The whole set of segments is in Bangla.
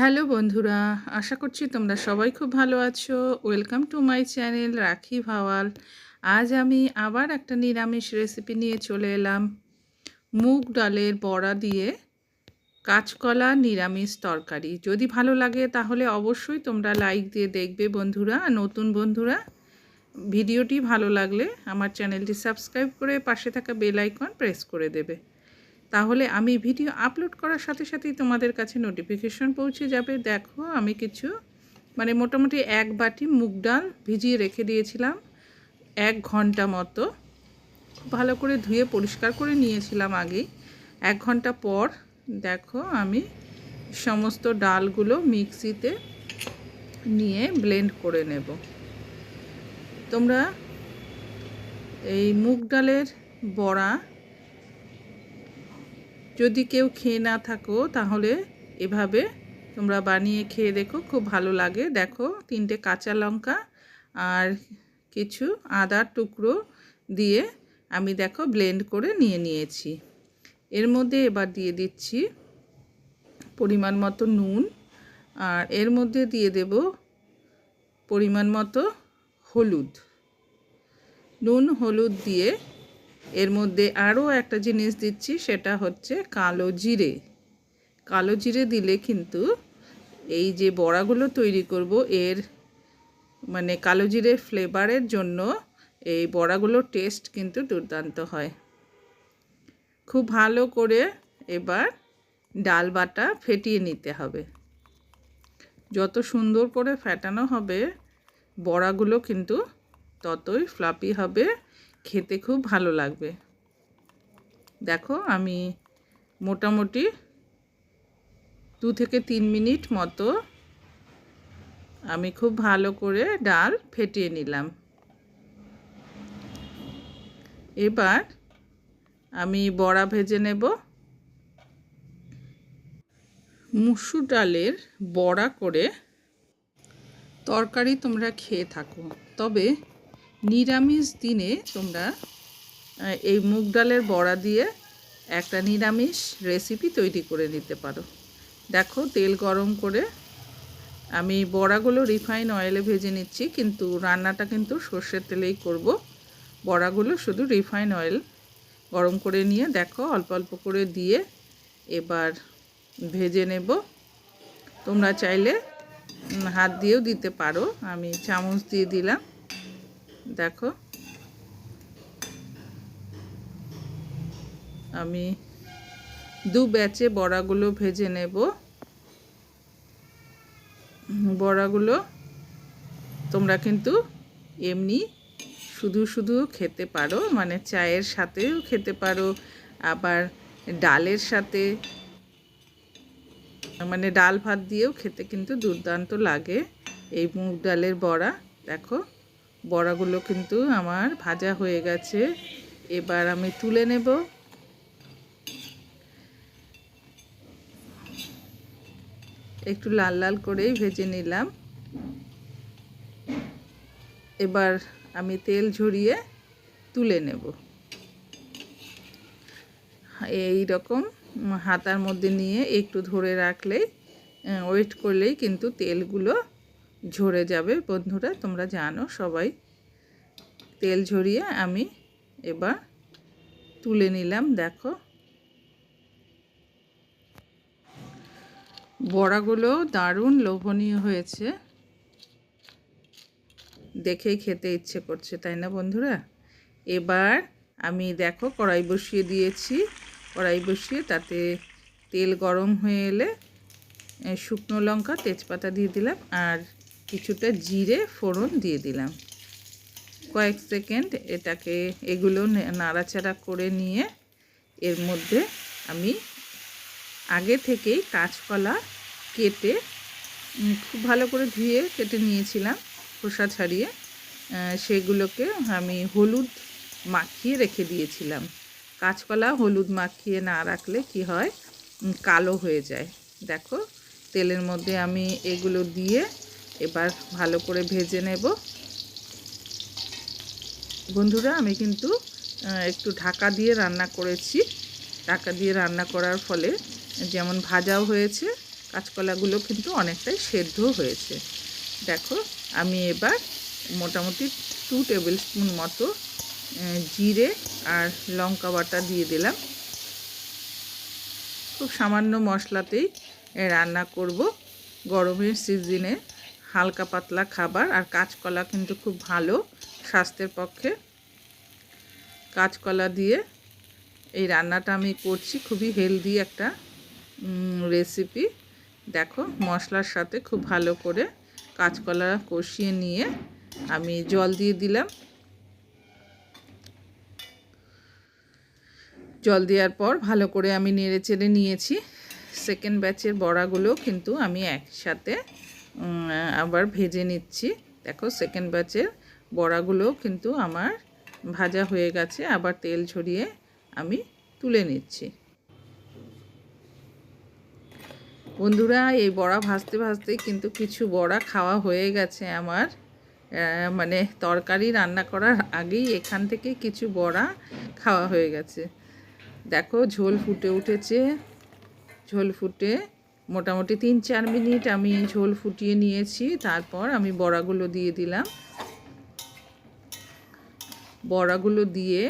হ্যালো বন্ধুরা, আশা করছি তোমরা সবাই খুব ভালো আছো। ওয়েলকাম টু মাই চ্যানেল রাখি ভাওয়াল। আজ আমি আবার একটা নিরামিষ রেসিপি নিয়ে চলে এলাম। মুগ ডালের বড়া দিয়ে কাঁচকলা নিরামিষ তরকারি। যদি ভালো লাগে তাহলে অবশ্যই তোমরা লাইক দিয়ে দেখবে বন্ধুরা। নতুন বন্ধুরা, ভিডিওটি ভালো লাগলে আমার চ্যানেলটি সাবস্ক্রাইব করে পাশে থাকা বেল আইকন প্রেস করে দেবে। তাহলে আমি ভিডিও আপলোড করার সাথে সাথেই তোমাদের কাছে নোটিফিকেশন পৌঁছে যাবে। দেখো, আমি কিছু মানে মোটামুটি এক বাটি মুগ ডাল ভিজিয়ে রেখে দিয়েছিলাম, এক ঘণ্টা মতো। ভালো করে ধুয়ে পরিষ্কার করে নিয়েছিলাম আগেই। এক ঘণ্টা পর, দেখো, আমি সমস্ত ডালগুলো মিক্সিতে নিয়ে ব্লেন্ড করে নেব। তোমরা এই মুগ ডালের বড়া যদি কেউ খেয়ে না থাকো, তাহলে এভাবে তোমরা বানিয়ে খেয়ে দেখো, খুব ভালো লাগে। দেখো, তিনটে কাঁচা লঙ্কা আর কিছু আদার টুকরো দিয়ে আমি দেখো ব্লেন্ড করে নিয়ে নিয়েছি। এর মধ্যে এবার দিয়ে দিচ্ছি পরিমাণ মতো নুন আর এর মধ্যে দিয়ে দেব পরিমাণ মতো হলুদ। নুন, হলুদ দিয়ে এর মধ্যে আরও একটা জিনিস দিচ্ছি, সেটা হচ্ছে কালো জিরে। কালো জিরে দিলে কিন্তু এই যে বড়াগুলো তৈরি করব, এর মানে কালো জিরে ফ্লেভারের জন্য এই বড়াগুলোর টেস্ট কিন্তু দুর্দান্ত হয়। খুব ভালো করে এবার ডাল বাটা ফেটিয়ে নিতে হবে। যত সুন্দর করে ফেটানো হবে, বড়াগুলো কিন্তু ততই ফ্লাপি হবে। খেতে খুব ভালো লাগবে। দেখো আমি মোটামুটি দু থেকে তিন মিনিট মতো আমি খুব ভালো করে ডাল ফেটিয়ে নিলাম। এবার আমি বড়া ভেজে নেব। মুসুর ডালের বড়া করে তরকারি তোমরা খেয়ে থাকো। তবে নিরামিষ দিনে তোমরা এই মুগ ডালের বড়া দিয়ে একটা নিরামিষ রেসিপি তৈরি করে নিতে পারো। দেখো, তেল গরম করে আমি বড়াগুলো রিফাইন অয়েলে ভেজে নিচ্ছি, কিন্তু রান্নাটা কিন্তু সর্ষের তেলেই করব। বড়াগুলো শুধু রিফাইন অয়েল গরম করে নিয়ে দেখো, অল্প অল্প করে দিয়ে এবার ভেজে নেব। তোমরা চাইলে হাত দিয়েও দিতে পারো। আমি চামচ দিয়ে দিলাম। দেখো। আমি দু ব্যাচে বড়াগুলো ভেজে নেব। বড়াগুলো তোমরা কিন্তু এমনি শুধু শুধু খেতে পারো মানে চায়ের সাথেও খেতে পারো, আবার ডালের সাথে মানে ডাল ভাত দিয়েও খেতে কিন্তু দুর্দান্ত লাগে এই মুগ ডালের বড়া। দেখো। বড়াগুলো কিন্তু আমার ভাজা হয়ে গেছে। এবার আমি তুলে নেব। একটু লাল লাল করেই ভেজে নিলাম। এবার আমি তেল ঝরিয়ে তুলে নেব। এই রকম হাতার মধ্যে নিয়ে একটু ধরে রাখলেই ওয়েট করলেই কিন্তু তেলগুলো ঝরে যাবে বন্ধুরা, তোমরা জানো সবাই। তেল ঝরিয়ে আমি এবার তুলে নিলাম, দেখো। বড়াগুলো দারুণ লোভনীয় হয়েছে। দেখেই খেতে ইচ্ছে করছে, তাই না বন্ধুরা? এবার আমি, দেখো, কড়াই বসিয়ে দিয়েছি। কড়াই বসিয়ে তাতে তেল গরম হয়ে এলে শুকনো লঙ্কা, তেজপাতা দিয়ে দিলাম। আর কিছুটা জিরে ফোড়ন দিয়ে দিলাম। কয়েক সেকেন্ড এটাকে এগুলো নাড়াচাড়া করে নিয়ে এর মধ্যে আমি আগে থেকেই কাঁচকলা কেটে খুব ভালো করে ধুয়ে কেটে নিয়েছিলাম, খোসা ছাড়িয়ে। সেগুলোকে আমি হলুদ মাখিয়ে রেখে দিয়েছিলাম। কাঁচকলা হলুদ মাখিয়ে না রাখলে কি হয়? কালো হয়ে যায়। দেখো, তেলের মধ্যে আমি এগুলো দিয়ে এবার ভালো করে ভেজে নেব। বন্ধুরা, আমি কিন্তু একটু ঢাকা দিয়ে রান্না করেছি। ঢাকা দিয়ে রান্না করার ফলে যেমন ভাজাও হয়েছে, কাঁচকলাগুলো কিন্তু অনেকটাই সেদ্ধ হয়েছে। দেখো, আমি এবার মোটামুটি টু টেবিল স্পুন মতো জিরে আর লঙ্কা বাটা দিয়ে দিলাম। খুব সামান্য মশলাতেই রান্না করব। গরমের সিজনে হালকা পাতলা খাবার আর কাঁচকলা কিন্তু খুব ভালো স্বাস্থ্যের পক্ষে। কাঁচকলা দিয়ে এই রান্নাটা আমি করছি, খুবই হেলদি একটা রেসিপি দেখো, মশলার সাথে খুব ভালো করে কাঁচকলা কষিয়ে নিয়ে আমি জল দিয়ে দিলাম। জল দেওয়ার পর ভালো করে আমি নেড়ে চেড়ে নিয়েছি। সেকেন্ড ব্যাচের বড়াগুলো কিন্তু আমি একসাথে আবার ভেজে নিচ্ছি। দেখো সেকেন্ড ব্যাচের বড়াগুলো কিন্তু আমার ভাজা হয়ে গেছে। আবার তেল ছড়িয়ে আমি তুলে নিচ্ছি। বন্ধুরা, এই বড়া ভাজতে ভাজতে কিন্তু কিছু বড়া খাওয়া হয়ে গেছে আমার। মানে তরকারি রান্না করার আগেই এখান থেকে কিছু বড়া খাওয়া হয়ে গেছে। দেখো, ঝোল ফুটে উঠেছে। ঝোল ফুটে মোটামুটি তিন চার মিনিট আমি ঝোল ফুটিয়ে নিয়েছি, তারপর আমি বড়াগুলো দিয়ে দিলাম। বড়াগুলো দিয়ে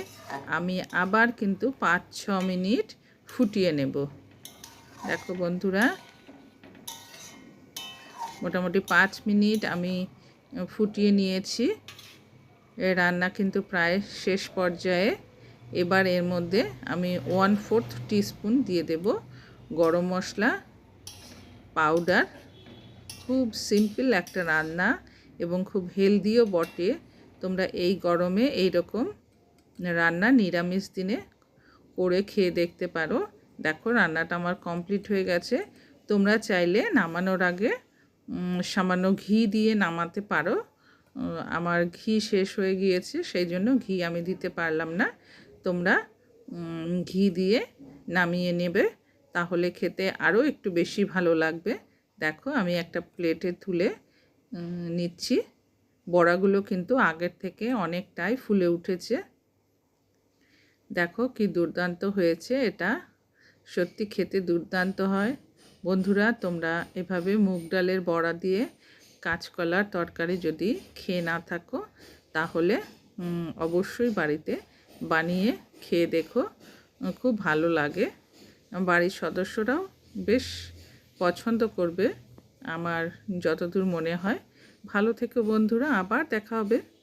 আমি আবার কিন্তু পাঁচ, ছ মিনিট ফুটিয়ে নেব। দেখো বন্ধুরা, মোটামুটি পাঁচ মিনিট আমি ফুটিয়ে নিয়েছি। রান্না কিন্তু প্রায় শেষ পর্যায়ে। এবার এর মধ্যে আমি ওয়ান ফোর্থ টিস্পুন দিয়ে দেব গরম মশলা। পাউডার, খুব সিম্পল একটা রান্না এবং খুব হেলদিও বটে। তোমরা এই গরমে এই রকম রান্না নিরামিষ দিনে করে খেয়ে দেখতে পারো। দেখো রান্নাটা আমার কমপ্লিট হয়ে গেছে। তোমরা চাইলে নামানোর আগে সামান্য ঘি দিয়ে নামাতে পারো। আমার ঘি শেষ হয়ে গিয়েছে, সেই জন্য ঘি আমি দিতে পারলাম না। তোমরা ঘি দিয়ে নামিয়ে নেবে। তাহলে খেতে আরও একটু বেশি ভালো লাগবে। দেখো আমি একটা প্লেটে তুলে নিচ্ছি। বড়াগুলো কিন্তু আগের থেকে অনেকটাই ফুলে উঠেছে। দেখো কি দুর্দান্ত হয়েছে এটা। সত্যি খেতে দুর্দান্ত হয়। বন্ধুরা, তোমরা এভাবে মুগ ডালের বড়া দিয়ে কাঁচকলার তরকারি যদি খেয়ে না থাকো, তাহলে অবশ্যই বাড়িতে বানিয়ে খেয়ে দেখো। খুব ভালো লাগে। বাড়ির সদস্যরাও বেশ পছন্দ করবে, আমার যতদূর মনে হয়। ভালো থেকে বন্ধুরা, আবার দেখা হবে।